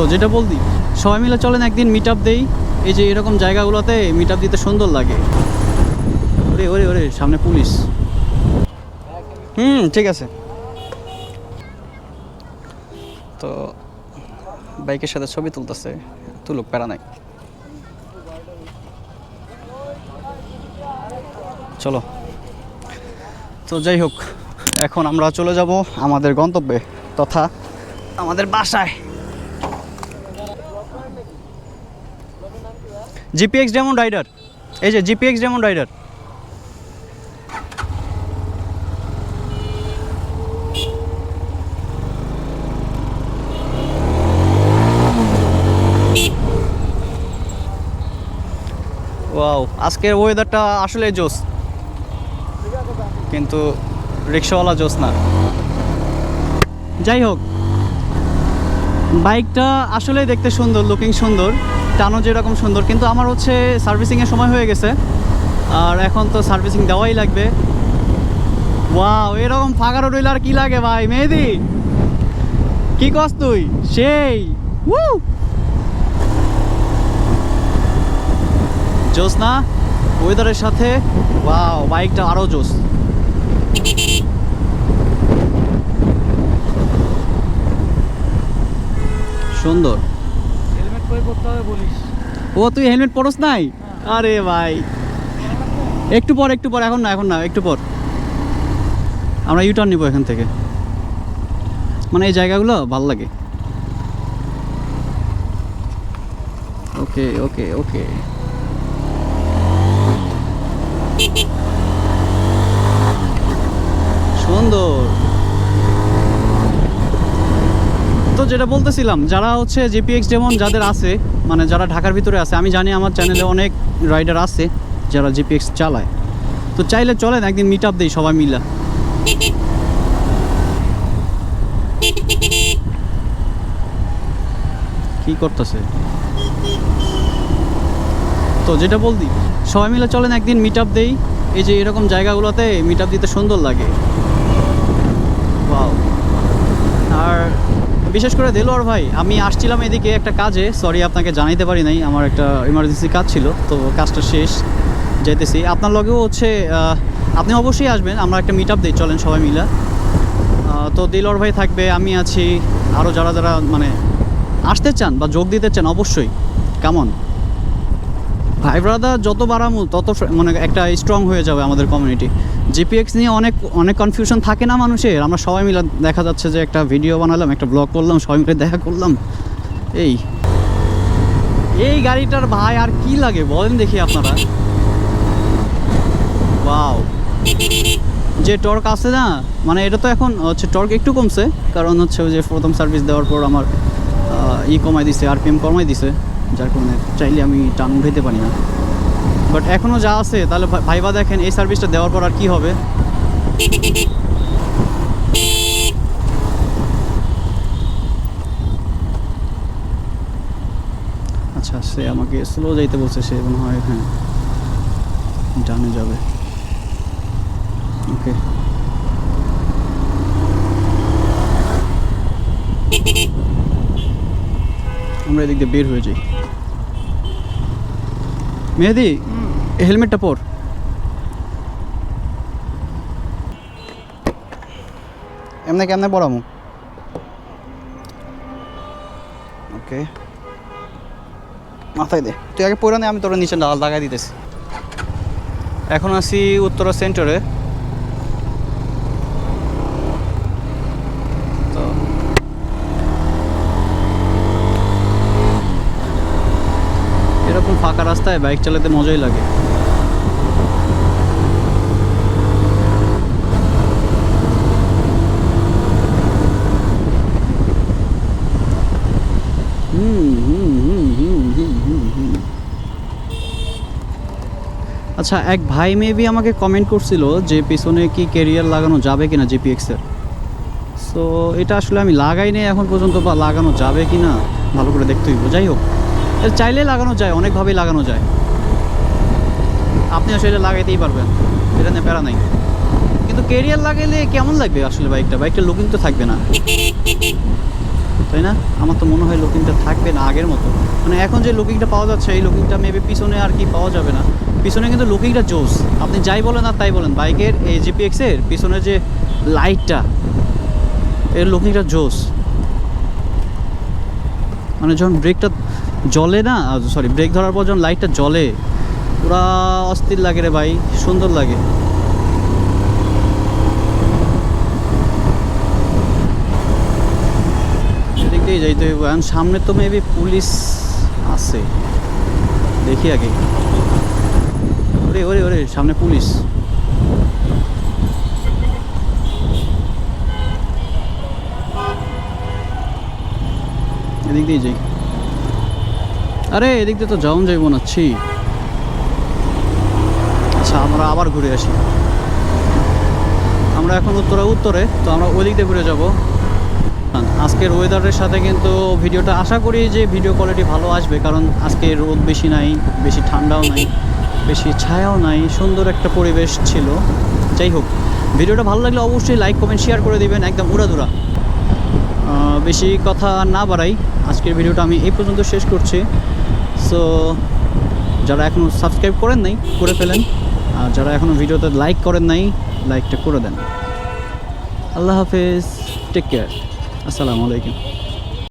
তো যেটা বলদি সবাই মিলে চলেন একদিন মিট আপ দেই। এই যে এরকম জায়গাগুলোতে মিট আপ দিতে সুন্দর লাগে। ওরে ওরে ওরে, সামনে পুলিশ। হুম, ঠিক আছে। তো বাইকের সাথে ছবি তুলতেছে, তুলুক, প্যারা নাই। চলো। তো যাই হোক, এখন আমরা চলে যাব আমাদের গন্তব্যে তথা আমাদের বাসায়। জিপিএক্স ডেমন রাইডার এই যে জিপিএক্স ডেমন রাইডার ওয়াও আজকের ওয়েদারটা আসলে জোস কিন্তু রিক্সাওয়ালা জোস না। যাই হোক বাইকটা আসলেই দেখতে সুন্দর লুকিং সুন্দর টানো যেরকম সুন্দর, কিন্তু আমার হচ্ছে সার্ভিসিংয়ের সময় হয়ে গেছে। আর এখন তো সার্ভিসিং দেওয়াই লাগবে। ওয়াও এরকম ফাঁকা রইল আর কি লাগে ভাই? মেহেদি, কি কস তুই? সেই! জোস না? ওয়েদারের সাথে ওয়াও বাইকটা আরও জোস। সুন্দর। হেলমেট পরে করতে হবে বলিস ও তুই হেলমেট পরস নাই? আরে ভাই। একটু পর একটু পর এখন না এখন না একটু পর। আমরা ইউটার্ন নিব এখান থেকে। মানে এই জায়গাগুলো ভালো লাগে। ওকে ওকে ওকে সুন্দর তো যেটা বলতেছিলাম, যারা হচ্ছে জিপিএক্স যেমন যাদের আছে মানে যারা ঢাকার ভিতরে আছে, আমি জানি আমার চ্যানেলে অনেক রাইডার আছে যারা জিপিএক্স চালায়। তো চাইলে চলেন, একদিন মিট আপ দিই সবাই মিলা। কি করতেছে? তো যেটা বলদি, সবাই মিলে চলেন, একদিন মিট আপ দেই। এই যে এরকম জায়গাগুলোতে মিট আপ দিতে সুন্দর লাগে ওয়াও আর বিশেষ করে দেলোয়ার ভাই, আমি আসছিলাম এদিকে একটা কাজে সরি আপনাকে জানাইতে পারি নাই, আমার একটা ইমার্জেন্সি কাজ ছিল, তো কাজটা শেষ যেতেছি আপনার লগেও হচ্ছে আপনি অবশ্যই আসবেন, আমরা একটা মিট আপ দিই, চলেন সবাই মিলা। তো দিলর ভাই থাকবে, আমি আছি আরও যারা যারা মানে আসতে চান বা যোগ দিতে চান, অবশ্যই কেমন ভাই ব্রাদার যত বাড়ামু, তত মানে একটা স্ট্রং হয়ে যাবে আমাদের কমিউনিটি জিপিএক্স নিয়ে অনেক অনেক কনফিউশন থাকে না মানুষের? আমরা সবাই মিলে দেখা যাচ্ছে যে একটা ভিডিও বানালাম, একটা ব্লগ করলাম, সবাই মিলে দেখা করলাম। এই। এই গাড়িটার ভাই আর কি লাগে, বলেন দেখি আপনারা। ওয়াও যে টর্ক আছে না মানে এটা তো এখন হচ্ছে টর্ক একটু কমছে, কারণ হচ্ছে ওই যে প্রথম সার্ভিস দেওয়ার পর আমার ই কমাই দিছে আর আরপিএম কমাই দিছে। যার কারণে চাইলে আমি টান উঠাইতে পারি না। বাট এখনও যা আছে, তাহলে ভাইবা দেখেন, এই সার্ভিসটা দেওয়ার পর আর কি হবে? আচ্ছা সে আমাকে স্লো যাইতে বলছে, সে মনে হয় হ্যাঁ ডানে যাবে। ওকে আমরা এদিক দিয়ে বের হয়ে যাই। মেহেদি হেলমেটটা পর। এমনি কেমনে পড়ামু ওকে। মাথায় দে। তুই আগে পড়ে নে, আমি তোর নিচে লাগাই দিতেছি। এখন আসি উত্তরা সেন্টারে তো এরকম ফাঁকা রাস্তায় বাইক চালাতে মজাই লাগে। আচ্ছা এক ভাই মেবি আমাকে কমেন্ট করছিল যে পিছনে কি ক্যারিয়ার লাগানো যাবে কিনা জিপিএক্সের সো এটা আসলে আমি লাগাই নাই, এখন পর্যন্ত বা লাগানো যাবে কি না ভালো করে দেখতে হইব। যাই হোক। চাইলে লাগানো যায়, অনেকভাবেই লাগানো যায়। আপনি আসলে লাগাইতেই পারবেন, এটা নিয়ে প্যারা নাই। কিন্তু কেরিয়ার লাগাইলে কেমন লাগবে আসলে বাইকটা? বাইকটা লুকিং তো থাকবে না। তাই না? আমার তো মনে হয় লুকিংটা থাকবে না আগের মতো। মানে এখন যে লুকিংটা পাওয়া যাচ্ছে, এই লুকিংটা মেবি পিছনে আর কি পাওয়া যাবে না। পিছনে কিন্তু লুকিংটা জোস। আপনি যাই বলেন আর তাই বলেন, বাইকের এই জিপিএক্সের পিছনে যে লাইটটা এর লুকিংটা জোস। মানে যখন ব্রেকটা জলে না সরি ব্রেক ধরার পর যখন লাইটটা জলে পুরা অস্থির লাগে রে ভাই, সুন্দর লাগে। সেদিক দিয়েই যাইতে হইব এখন সামনে তো মেবি পুলিশ আছে। দেখি আগে। ওরে ওরে ওরে, সামনে পুলিশ এদিক দিয়ে যাই। আরে, এদিক দিয়ে তো যাওন যাইব না, ছি। আচ্ছা আমরা আবার ঘুরে আসি। আমরা এখন উত্তরে উত্তরে, তো আমরা ওই দিক দিয়ে ঘুরে যাব। আজকের ওয়েদারের সাথে কিন্তু ভিডিওটা আশা করি যে ভিডিও কোয়ালিটি ভালো আসবে, কারণ আজকে রোদ বেশি নাই, বেশি ঠান্ডাও নাই, বেশি ছায়াও নাই, সুন্দর একটা পরিবেশ ছিল। যাই হোক, ভিডিওটা ভালো লাগলে অবশ্যই লাইক কমেন্ট শেয়ার করে দিবেন, একদম উড়াধুরা। বেশি কথা না বাড়াই, আজকের ভিডিওটা আমি এই পর্যন্ত শেষ করছি। সো যারা এখনও সাবস্ক্রাইব করেন নাই, করে ফেলেন। আর যারা এখনও ভিডিওতে লাইক করেন নাই লাইকটা করে দেন। আল্লাহ হাফেজ টেক কেয়ার আসসালামু আলাইকুম।